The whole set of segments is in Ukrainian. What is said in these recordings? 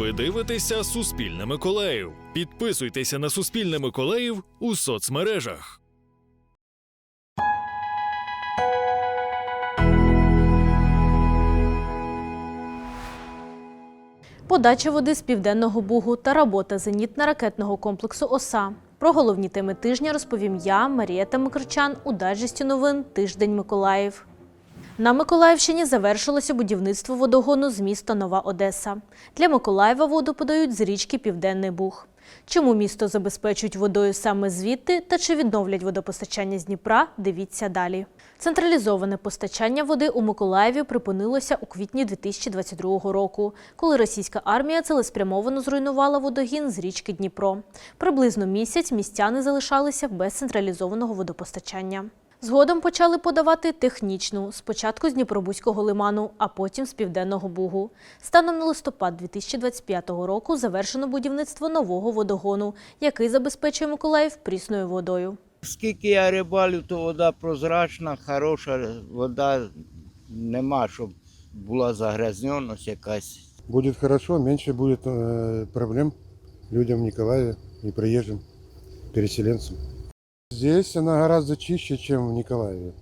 Ви дивитеся Суспільне Миколаїв. Підписуйтеся на Суспільне Миколаїв у соцмережах. Подача води з південного бугу та робота зенітно-ракетного комплексу ОСА. Про головні теми тижня розповім я, Марієта Микричан, у дайджесті новин Тиждень Миколаїв. На Миколаївщині завершилося будівництво водогону з міста Нова Одеса. Для Миколаєва воду подають з річки Південний Буг. Чому місто забезпечують водою саме звідти та чи відновлять водопостачання з Дніпра, дивіться далі. Централізоване постачання води у Миколаєві припинилося у квітні 2022 року, коли російська армія цілеспрямовано зруйнувала водогін з річки Дніпро. Приблизно місяць містяни залишалися без централізованого водопостачання. Згодом почали подавати технічну, спочатку з Дніпробузького лиману, а потім з Південного Бугу. Станом на листопад 2025 року завершено будівництво нового водогону, який забезпечує Миколаїв прісною водою. Скільки я рибалю, то вода прозрачна, хороша вода, нема, щоб була загрязненість якась. Будет хорошо, меньше будет э, проблем людям в Николаеве и приезжим переселенцам. Здесь она гораздо чище, чем в Николаеве.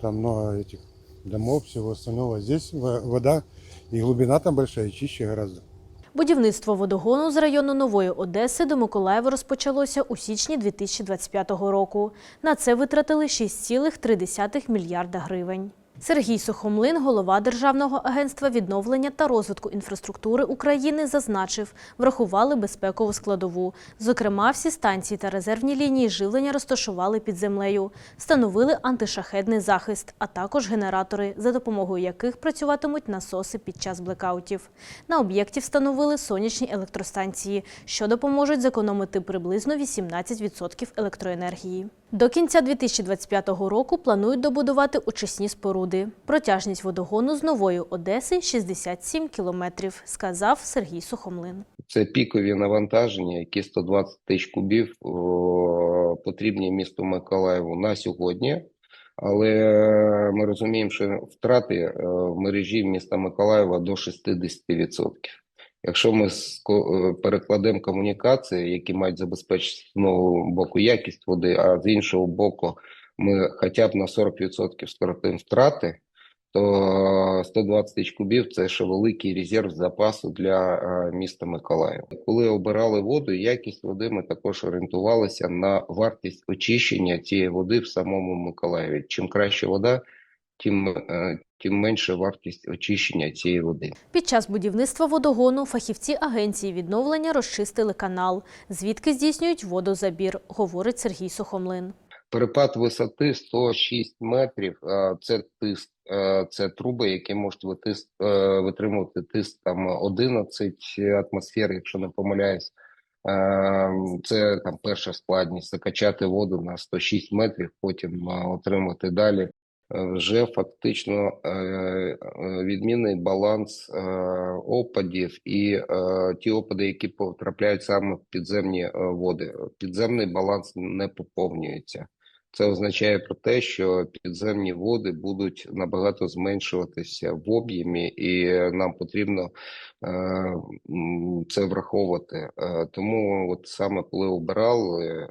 Там много этих домов, всего остального. Здесь вода и глубина там большая, чище гораздо. Будівництво водогону з району Нової Одеси до Миколаєва розпочалося у січні 2025 року. На це витратили 6,3 мільярда гривень. Сергій Сухомлин, голова Державного агентства відновлення та розвитку інфраструктури України, зазначив, врахували безпекову складову. Зокрема, всі станції та резервні лінії живлення розташували під землею, встановили антишахедний захист, а також генератори, за допомогою яких працюватимуть насоси під час блекаутів. На об'єкті встановили сонячні електростанції, що допоможуть зекономити приблизно 18% електроенергії. До кінця 2025 року планують добудувати очисні споруди. Протяжність водогону з Нової Одеси 67 кілометрів, сказав Сергій Сухомлин. Це пікові навантаження, які 120 тисяч кубів потрібні місту Миколаєву на сьогодні. Але ми розуміємо, що втрати е, в мережі міста Миколаєва до 60%. Якщо ми е, перекладемо комунікації, які мають забезпечити з одного боку якість води, а з іншого боку ми хоча б на 40% скоротимо втрати, то 120 тисяч кубів це ще великий резерв запасу для е, міста Миколаєва. Коли обирали воду якість води, ми також орієнтувалися на вартість очищення цієї води в самому Миколаєві. Чим краще вода, тим, е, тим менше вартість очищення цієї води. Під час будівництва водогону фахівці агенції відновлення розчистили канал, звідки здійснюють водозабір, говорить Сергій Сухомлин. Перепад висоти 106 метрів. е, Це тиск, е, це труби, які можуть витис- витримувати тиск там 11 атмосфер, якщо не помиляюсь. Це там перша складність закачати воду на 106 метрів, потім отримати далі. Вже фактично е, е, відмінний баланс е, опадів і е, ті опади, які потрапляють саме в підземні е, води. Підземний баланс не поповнюється. Це означає про те, що підземні води будуть набагато зменшуватися в об'ємі, і нам потрібно е, це враховувати. Е, Тому от саме коли обирали е,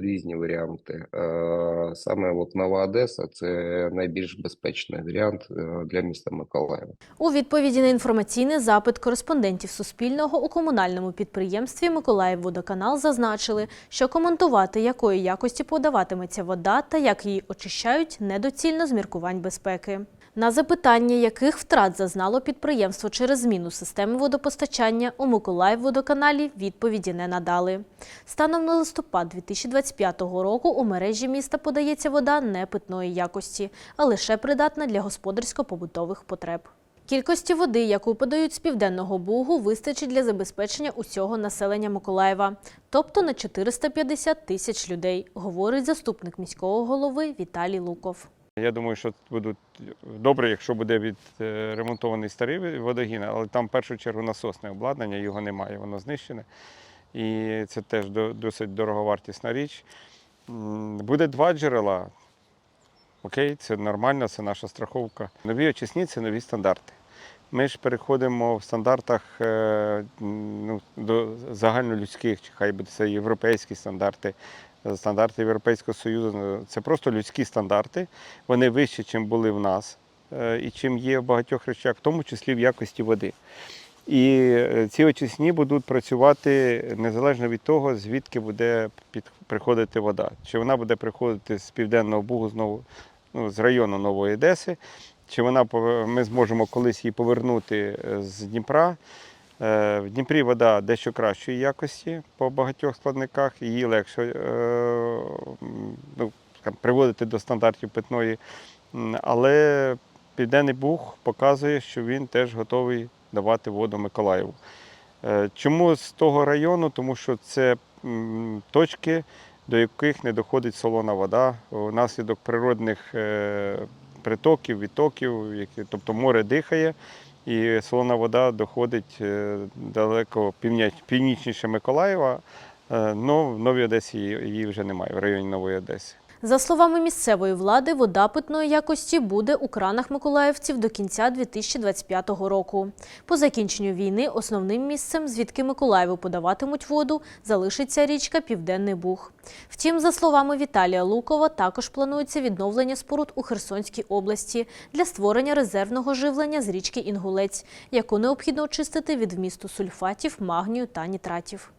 різні варіанти, саме от Нова Одеса це найбільш безпечний варіант для міста Миколаєва. У відповіді на інформаційний запит кореспондентів Суспільного у комунальному підприємстві «Миколаївводоканал» зазначили, що коментувати, якої якості подаватиметься вода та як її очищають, недоцільно з міркувань безпеки. На запитання, яких втрат зазнало підприємство через зміну системи водопостачання, у Миколаївводоканалі відповіді не надали. Станом на листопад 2025 року у мережі міста подається вода не питної якості, а лише придатна для господарсько-побутових потреб. Кількості води, яку подають з південного бугу, вистачить для забезпечення усього населення Миколаєва, тобто на 450 тисяч людей, говорить заступник міського голови Віталій Луков. Я думаю, що будуть добре, якщо буде відремонтований старий водогін, але там в першу чергу насосне обладнання, його немає, воно знищене. І це теж досить дороговартісна річ. Буде два джерела. Окей, це нормально, це наша страховка. Нові очисні це нові стандарти. Ми ж переходимо в стандартах е, ну, до загальнолюдських, чи хай буде це європейські стандарти, стандарти Європейського Союзу. Це просто людські стандарти. Вони вищі, ніж були в нас, е, і чим є в багатьох речах, в тому числі в якості води. І е, ці очисні будуть працювати незалежно від того, звідки буде приходити вода. Чи вона буде приходити з південного бугу знову, ну, з району Нової Одеси, чи вона ми зможемо колись її повернути е, з Дніпра. Е, В Дніпрі вода дещо кращої якості по багатьох складниках, її легше ну, приводити до стандартів питної. Але Південний Буг показує, що він теж готовий давати воду Миколаєву. Е, Чому з того району? Тому що це точки, до яких не доходить солона вода внаслідок природних е, притоків, відтоків, тобто море дихає, і солона вода доходить е, далеко північніше Миколаєва. але в Новій Одесі її вже немає, в районі Нової Одеси. За словами місцевої влади, вода питної якості буде у кранах миколаївців до кінця 2025 року. По закінченню війни основним місцем, звідки Миколаєву подаватимуть воду, залишиться річка Південний Буг. Втім, за словами Віталія Лукова, також планується відновлення споруд у Херсонській області для створення резервного живлення з річки Інгулець, яку необхідно очистити від вмісту сульфатів, магнію та нітратів.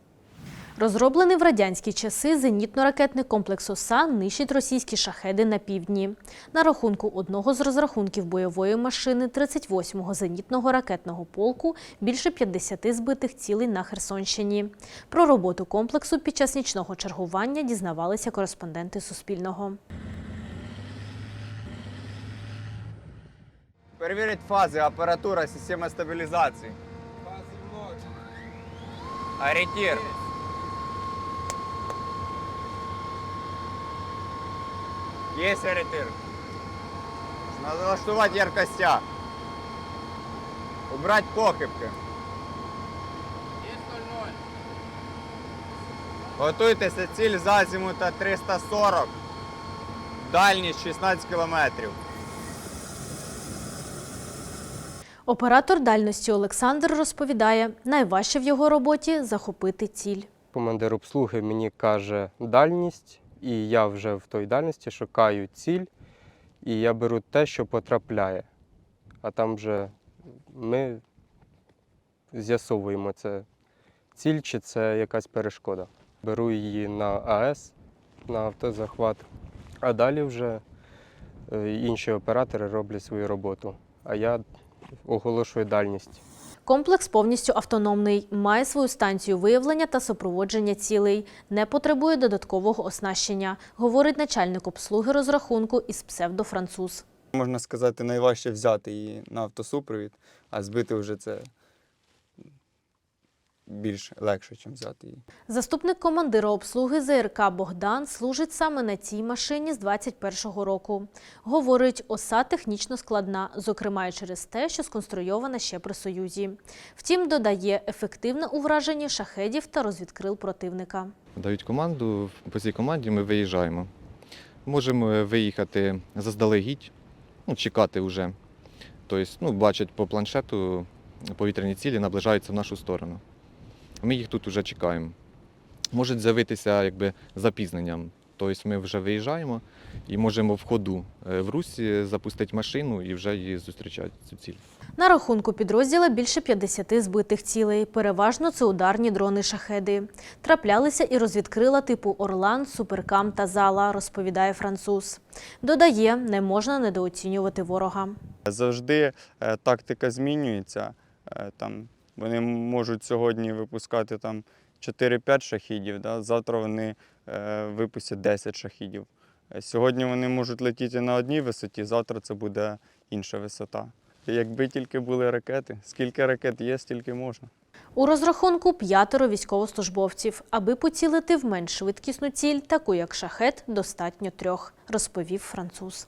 Розроблений в радянські часи зенітно-ракетний комплекс ОСА нищить російські шахеди на півдні. На рахунку одного з розрахунків бойової машини 38-го зенітного ракетного полку більше 50 збитих цілей на Херсонщині. Про роботу комплексу під час нічного чергування дізнавалися кореспонденти Суспільного. Перевірить фази, апаратура, система стабілізації. Орієнтір. Є орієнтир. Налаштувати яркостя. Убрать похибки. Готуйтеся, ціль з азімута 340. Дальність 16 кілометрів. Оператор дальності Олександр розповідає, найважче в його роботі захопити ціль. Командир обслуги мені каже дальність, і я вже в той дальності шукаю ціль, і я беру те, що потрапляє. А там вже ми з'ясовуємо, це ціль чи це якась перешкода. Беру її на АЕС, на автозахват, а далі вже е, інші оператори роблять свою роботу. А я оголошую дальність. Комплекс повністю автономний, має свою станцію виявлення та супроводження цілей, не потребує додаткового оснащення, говорить начальник обслуги розрахунку із псевдофранцуз. Можна сказати, найважче взяти її на автосупровід, а збити вже це більш легше, ніж взяти її. Заступник командира обслуги ЗРК Богдан служить саме на цій машині з 21-го року. Говорить, оса технічно складна, зокрема й через те, що сконструйована ще при Союзі. Втім, додає, ефективна у враженні шахедів та розвідкрил противника. дають команду, по цій команді ми виїжджаємо. Можемо виїхати заздалегідь, ну, чекати вже. Тобто, ну, бачать по планшету повітряні цілі наближаються в нашу сторону. Ми їх тут вже чекаємо. Можуть з'явитися якби запізненням. Тобто ми вже виїжджаємо і можемо в ходу е, в русі запустити машину і вже її зустрічати цю ціль. На рахунку підрозділа більше 50 збитих цілей. Переважно це ударні дрони-шахеди. Траплялися і розвідкрила типу Орлан, Суперкам та Зала, розповідає француз. Додає, не можна недооцінювати ворога. Завжди е, тактика змінюється. Е, там, вони можуть сьогодні випускати там 4-5 шахідів, да? завтра вони е, випустять 10 шахідів. Е, Сьогодні вони можуть летіти на одній висоті, завтра це буде інша висота. Якби тільки були ракети, скільки ракет є, стільки можна. У розрахунку п'ятеро військовослужбовців. Аби поцілити в менш швидкісну ціль, таку як шахет, достатньо трьох, розповів француз.